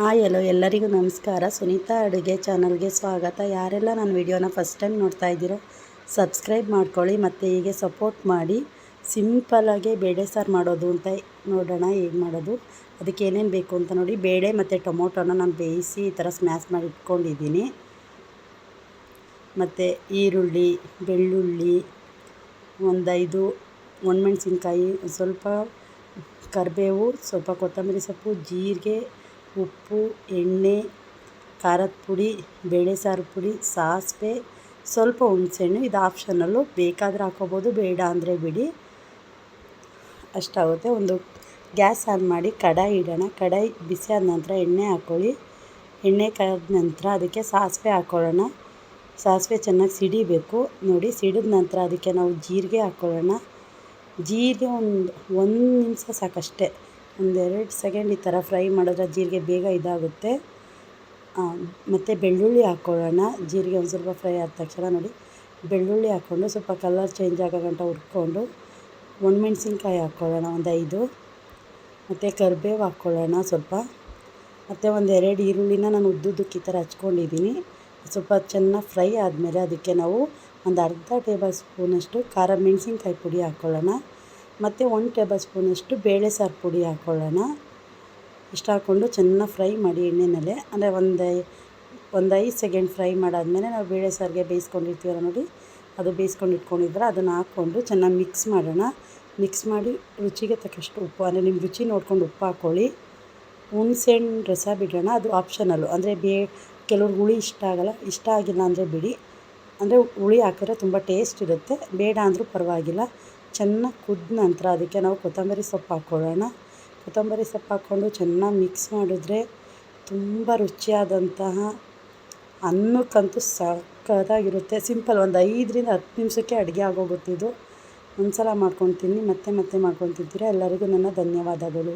Hi hello ಎಲ್ಲರಿಗೂ ನಮಸ್ಕಾರ. ಸುನೀತಾ ಅಡುಗೆ ಚಾನಲ್ಗೆ ಸ್ವಾಗತ. ಯಾರೆಲ್ಲ ನನ್ನ ವಿಡಿಯೋನ ಫಸ್ಟ್ ಟೈಮ್ ನೋಡ್ತಾ ಇದ್ದೀರೋ ಸಬ್ಸ್ಕ್ರೈಬ್ ಮಾಡ್ಕೊಳ್ಳಿ ಮತ್ತು ಹೀಗೆ ಸಪೋರ್ಟ್ ಮಾಡಿ. ಸಿಂಪಲಾಗಿ ಬೇಳೆ ಸಾರು ಮಾಡೋದು ಅಂತ ನೋಡೋಣ, ಹೇಗೆ ಮಾಡೋದು. ಅದಕ್ಕೆ ಏನೇನು ಬೇಕು ಅಂತ ನೋಡಿ. ಬೇಳೆ ಮತ್ತು ಟೊಮೊಟೊನ ನಾನು ಬೇಯಿಸಿ ಈ ಥರ ಸ್ಮ್ಯಾಶ್ ಮಾಡಿ ಇಟ್ಕೊಂಡಿದ್ದೀನಿ ಮತ್ತು ಈರುಳ್ಳಿ, ಬೆಳ್ಳುಳ್ಳಿ, ಒಂದೈದು ಒಣಮೆಣ್ಸಿನ್ಕಾಯಿ, ಸ್ವಲ್ಪ ಕರಿಬೇವು, ಸ್ವಲ್ಪ ಕೊತ್ತಂಬರಿ ಸೊಪ್ಪು, ಜೀರಿಗೆ ಉಪ್ಪು, ಎಣ್ಣೆ, ಖಾರದ ಪುಡಿ, ಬೇಳೆ ಸಾರು ಪುಡಿ, ಸಾಸಿವೆ, ಸ್ವಲ್ಪ ಹುಣಸೆಹಣ್ಣು, ಇದು ಆಪ್ಷನಲ್ಲು ಬೇಕಾದರೆ ಹಾಕೋಬೋದು ಬೇಡ ಅಂದರೆ ಬಿಡಿ. ಅಷ್ಟಾಗುತ್ತೆ. ಒಂದು ಗ್ಯಾಸ್ ಆನ್ ಮಾಡಿ ಕಡಾಯಿ ಇಡೋಣ. ಕಡಾಯಿ ಬಿಸಿ ಆದ ನಂತರ ಎಣ್ಣೆ ಹಾಕ್ಕೊಳ್ಳಿ. ಎಣ್ಣೆ ಕಾದ ನಂತರ ಅದಕ್ಕೆ ಸಾಸಿವೆ ಹಾಕ್ಕೊಳ್ಳೋಣ. ಸಾಸಿವೆ ಚೆನ್ನಾಗಿ ಸಿಡಿಬೇಕು. ನೋಡಿ, ಸಿಡಿದ ನಂತರ ಅದಕ್ಕೆ ನಾವು ಜೀರಿಗೆ ಹಾಕ್ಕೊಳ್ಳೋಣ. ಜೀರಿಗೆ ಒಂದು ಒಂದು ನಿಮಿಷ ಸಾಕಷ್ಟೇ. ಒಂದೆರಡು ಸೆಕೆಂಡ್ ಈ ಥರ ಫ್ರೈ ಮಾಡಿದ್ರೆ ಜೀರಿಗೆ ಬೇಗ ಇದಾಗುತ್ತೆ. ಮತ್ತು ಬೆಳ್ಳುಳ್ಳಿ ಹಾಕ್ಕೊಳ್ಳೋಣ. ಜೀರಿಗೆ ಒಂದು ಸ್ವಲ್ಪ ಫ್ರೈ ಆದ ತಕ್ಷಣ ನೋಡಿ. ಬೆಳ್ಳುಳ್ಳಿ ಹಾಕ್ಕೊಂಡು ಸ್ವಲ್ಪ ಕಲರ್ ಚೇಂಜ್ ಆಗೋ ಗಂಟ ಹುರ್ಕೊಂಡು ಒಣಮೆಣ್ಸಿನ್ಕಾಯಿ ಹಾಕ್ಕೊಳ್ಳೋಣ, ಒಂದು ಐದು. ಮತ್ತು ಕರಿಬೇವು ಹಾಕ್ಕೊಳ್ಳೋಣ ಸ್ವಲ್ಪ. ಮತ್ತು ಒಂದು ಎರಡು ಈರುಳ್ಳಿನ ನಾನು ಉದ್ದುದ್ದಕ್ಕೆ ಈ ಥರ ಹಚ್ಕೊಂಡಿದ್ದೀನಿ. ಸ್ವಲ್ಪ ಚೆನ್ನಾಗಿ ಫ್ರೈ ಆದಮೇಲೆ ಅದಕ್ಕೆ ನಾವು ಒಂದು ಅರ್ಧ ಟೇಬಲ್ ಸ್ಪೂನಷ್ಟು ಖಾರ ಮೆಣಸಿನ್ಕಾಯಿ ಪುಡಿ ಹಾಕ್ಕೊಳ್ಳೋಣ. ಮತ್ತು ಒಂದು ಟೇಬಲ್ ಸ್ಪೂನಷ್ಟು ಬೇಳೆ ಸಾರು ಪುಡಿ ಹಾಕ್ಕೊಳ್ಳೋಣ ಇಷ್ಟು ಹಾಕ್ಕೊಂಡು ಚೆನ್ನಾಗಿ ಫ್ರೈ ಮಾಡಿ ಎಣ್ಣೆನಲ್ಲೇ. ಅಂದರೆ ಒಂದು ಒಂದು ಐದು ಸೆಕೆಂಡ್ ಫ್ರೈ ಮಾಡಾದಮೇಲೆ ನಾವು ಬೇಳೆ ಸಾರಿಗೆ ಬೇಯಿಸ್ಕೊಂಡಿರ್ತೀವಲ್ಲ ನೋಡಿ, ಅದು ಬೇಯಿಸ್ಕೊಂಡು ಇಟ್ಕೊಂಡಿದ್ರೆ ಅದನ್ನು ಹಾಕ್ಕೊಂಡು ಚೆನ್ನಾಗಿ ಮಿಕ್ಸ್ ಮಾಡೋಣ. ಮಿಕ್ಸ್ ಮಾಡಿ ರುಚಿಗೆ ತಕ್ಕಷ್ಟು ಉಪ್ಪು, ಅಂದರೆ ನಿಮ್ಮ ರುಚಿ ನೋಡ್ಕೊಂಡು ಉಪ್ಪು ಹಾಕ್ಕೊಳ್ಳಿ ಹುಣ್ಸೆಹಣ್ಣು ರಸ ಬಿಡೋಣ, ಅದು ಆಪ್ಷನಲ್ಲು ಅಂದರೆ ಬೇ ಕೆಲವ್ರಿಗೆ ಹುಳಿ ಇಷ್ಟ ಆಗೋಲ್ಲ, ಇಷ್ಟ ಆಗಿಲ್ಲ ಅಂದರೆ ಬಿಡಿ. ಅಂದರೆ ಹುಳಿ ಹಾಕಿದ್ರೆ ತುಂಬ ಟೇಸ್ಟ್ ಇರುತ್ತೆ. ಬೇಡ ಅಂದರೂ ಪರವಾಗಿಲ್ಲ. ಚೆನ್ನಾಗಿ ಕುದ್ದ ನಂತರ ಅದಕ್ಕೆ ನಾವು ಕೊತ್ತಂಬರಿ ಸೊಪ್ಪು ಹಾಕ್ಕೊಳ್ಳೋಣ. ಕೊತ್ತಂಬರಿ ಸೊಪ್ಪು ಹಾಕ್ಕೊಂಡು ಚೆನ್ನಾಗಿ ಮಿಕ್ಸ್ ಮಾಡಿದ್ರೆ ತುಂಬ ರುಚಿಯಾದಂತಹ ಅನ್ನಕ್ಕಂತೂ ಸಕ್ಕದಾಗಿರುತ್ತೆ ಸಿಂಪಲ್ ಒಂದು ಐದರಿಂದ ಹತ್ತು ನಿಮಿಷಕ್ಕೆ ಅಡುಗೆ ಆಗೋಗುತ್ತಿದ್ದು ಒಂದು ಸಲ ಮಾಡ್ಕೊಂಡು ತಿನ್ನಿ ಮತ್ತೆ ಮತ್ತೆ ಮಾಡ್ಕೊಂಡು ಎಲ್ಲರಿಗೂ ನನ್ನ ಧನ್ಯವಾದಗಳು.